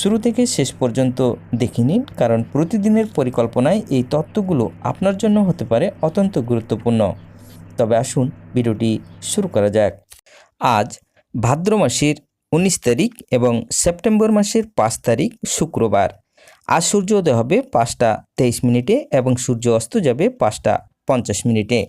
শুরু থেকে শেষ পর্যন্ত দেখে নিন, কারণ প্রতিদিনের পরিকল্পনায় এই তত্ত্বগুলো আপনার জন্য হতে পারে অত্যন্ত গুরুত্বপূর্ণ। তবে আসুন ভিডিওটি শুরু করা যাক। আজ ভাদ্র মাসের উনিশ তারিখ এবং সেপ্টেম্বর মাসের পাঁচ তারিখ শুক্রবার। আজ সূর্য উদয় হবে পাঁচটা তেইশ মিনিটে এবং সূর্য অস্ত যাবে পাঁচটা পঞ্চাশ মিনিটে।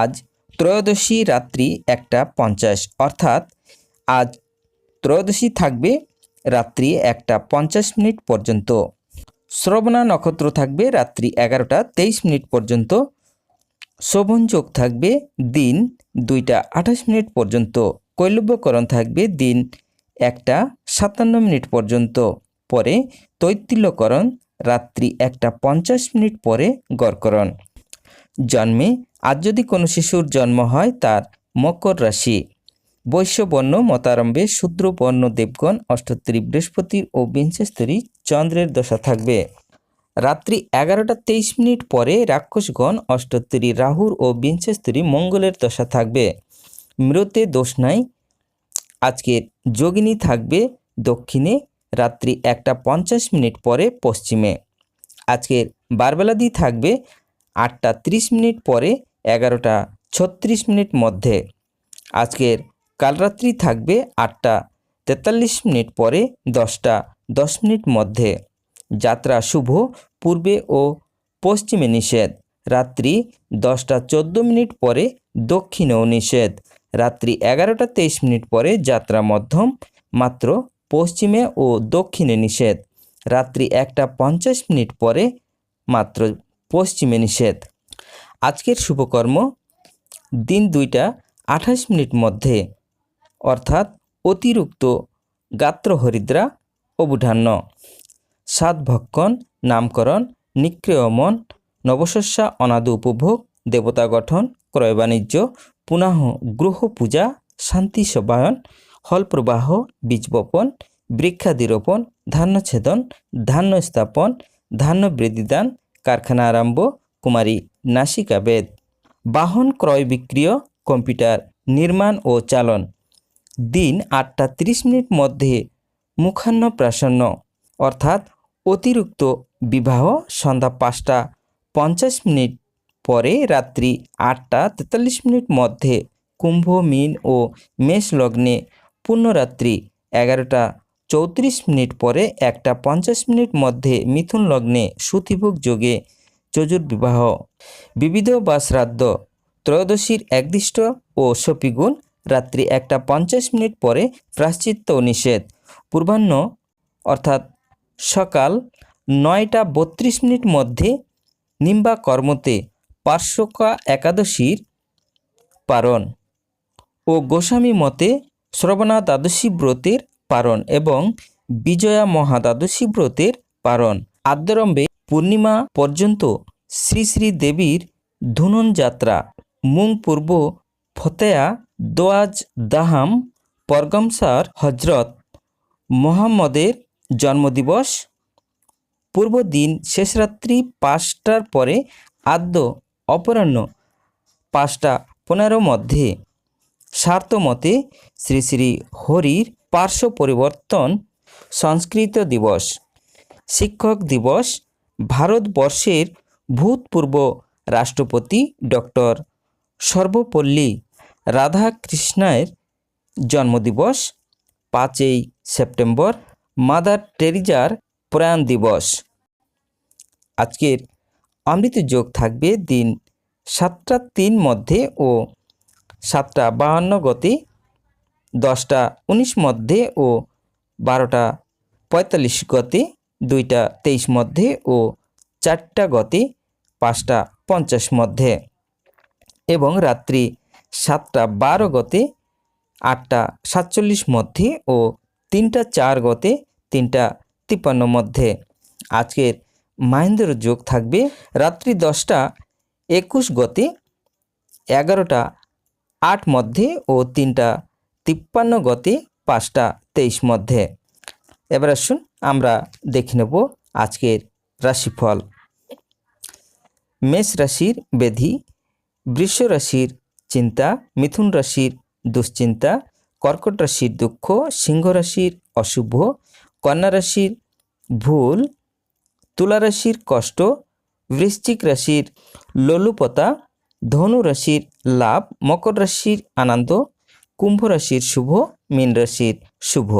আজ ত্রয়োদশী রাত্রি একটা পঞ্চাশ, অর্থাৎ আজ ত্রয়োদশী থাকবে রাত্রি একটা পঞ্চাশ মিনিট পর্যন্ত। শ্রবণা নক্ষত্র থাকবে রাত্রি এগারোটা তেইশ মিনিট পর্যন্ত। শোভন যোগ থাকবে দিন দুইটা আঠাশ মিনিট পর্যন্ত। কৈলব্যকরণ থাকবে দিন একটা সাতান্ন মিনিট পর্যন্ত। পরে তৈতিল্যকরণ রাত্রি একটা পঞ্চাশ মিনিট পরে গড়করণ। জন্মে আজ যদি কোনো শিশুর জন্ম হয় তার মকর রাশি। বৈশ্যবর্ণ মতারম্ভে শূদ্রবর্ণ দেবগণ অষ্টোত্তরী বৃহস্পতির ও বিংশস্তরী চন্দ্রের দশা থাকবে। রাত্রি এগারোটা তেইশ মিনিট পরে রাক্ষসগণ অষ্টোত্তরী রাহুর ও বিংশস্তরী মঙ্গলের দশা থাকবে। মৃতে দোষ নাই। আজকের যোগিনী থাকবে দক্ষিণে রাত্রি একটা পঞ্চাশ মিনিট পরে পশ্চিমে। আজকের বারবেলাদি থাকবে আটটা ত্রিশ মিনিট পরে এগারোটা ছত্রিশ মিনিট মধ্যে। আজকের কালরাত্রি থাকবে আটটা তেতাল্লিশ মিনিট পরে দশটা দশ মিনিট মধ্যে। যাত্রা শুভ, পূর্বে ও পশ্চিমে নিষেধ। রাত্রি দশটা চোদ্দ মিনিট পরে দক্ষিণেও নিষেধ। রাত্রি এগারোটা তেইশ মিনিট পরে যাত্রা মধ্যম, মাত্র পশ্চিমে ও দক্ষিণে নিষেধ। রাত্রি একটা পঞ্চাশ মিনিট পরে মাত্র পশ্চিমে নিষেধ। আজকের শুভকর্ম, দিন দুইটা আঠাশ মিনিট মধ্যে। অর্থাৎ অতিরিক্ত গাত্র হরিদ্রা অবুধান্য সাতভক্ষণ নামকরণ, নিক্রিয়মন, নবশস্যা, অনাদ উপভোগ, দেবতা গঠন, ক্রয় বাণিজ্য পুনঃ গ্রহ পূজা, শান্তি সবায়ন হল প্রবাহ, বীজ বপন, বৃক্ষাদিরোপণ ধান্যছেদন ধান্য স্থাপন, ধান্য বৃদ্ধিদান, কারখানা আরম্ভ, কুমারী নাসিকা বেদ বাহন ক্রয় বিক্রিয়, কম্পিউটার, নির্মাণ ও চালন। দিন আটটা তিরিশ মিনিট মধ্যে মুখান্ন প্রাসন্ন, অর্থাৎ অতিরিক্ত বিবাহ সন্ধ্যা পাঁচটা পঞ্চাশ মিনিট পরে রাত্রি আটটা তেতাল্লিশ মিনিট মধ্যে কুম্ভ, মিন ও মেষ লগ্নে পূর্ণরাত্রি এগারোটা চৌত্রিশ মিনিট পরে একটা পঞ্চাশ মিনিট মধ্যে মিথুন লগ্নে সুতিভোগ যোগে চজুর বিবাহ বিবিধ বা শ্রাদ্ধ ত্রয়োদশীর একদিষ্ট ও সপিগুণ রাত্রি একটা পঞ্চাশ মিনিট পরে প্রাশ্চিত্য নিষেধ। পূর্বাহ্ন, অর্থাৎ সকাল নয়টা বত্রিশ মিনিট মধ্যে নিম্বা কর্মতে পার্শ্বকা একাদশীর পারণ ও গোস্বামী মতে শ্রবণা দ্বাদশী ব্রতের পারণ এবং বিজয়া মহাদ্বাদশী ব্রতের পারণ। আদ্যরম্ভে পূর্ণিমা পর্যন্ত শ্রী শ্রী দেবীর ধুনন যাত্রা মুং পূর্ব ফতেয়া দোয়াজ দাহাম পরগমসার হজরত মোহাম্মদের জন্মদিবস। পূর্ব দিন শেষরাত্রি পাঁচটার পরে আদ্য অপরাহ্ন পাঁচটা পনেরো মধ্যে স্বার্থমতে শ্রী শ্রী হরির পার্শ্ব পরিবর্তন সংস্কৃত দিবস, শিক্ষক দিবস, ভারতবর্ষের ভূতপূর্ব রাষ্ট্রপতি ডক্টর সর্বপল্লী রাধাকৃষ্ণের জন্মদিবস পাঁচই সেপ্টেম্বর, মাদার টেরিজার প্রয়াণ দিবস। আজকের অমৃত যোগ থাকবে দিন সাতটা তিন মধ্যে ও সাতটা বাহান্ন গতি, দশটা উনিশ মধ্যে ও বারোটা পঁয়তাল্লিশ গতি, দুইটা তেইশ মধ্যে ও চারটা গতি, পাঁচটা পঞ্চাশ মধ্যে। এবং রাত্রি সাতটা বারো গতে, আটটা সাতচল্লিশ মধ্যে ও তিনটা চার গতে, তিনটা তিপ্পান্ন মধ্যে। আজকের মাহেন্দ্র যোগ থাকবে রাত্রি দশটা একুশ গতে, এগারোটা আট মধ্যে ও তিনটা তিপ্পান্ন গতে, পাঁচটা তেইশ মধ্যে। এবার আসুন আমরা দেখে নেব আজকের রাশিফল। মেষ রাশির বেধি বৃষ রাশির চিন্তা মিথুন রাশির দুশ্চিন্তা, কর্কট রাশির দুঃখ, সিংহ রাশির অশুভ, কন্যা রাশির ভুল, তুলা রাশির কষ্ট, বৃশ্চিক রাশির লোলুপতা, ধনু রাশির লাভ, মকর রাশির আনন্দ, কুম্ভ রাশির শুভ, মীন রাশির শুভ।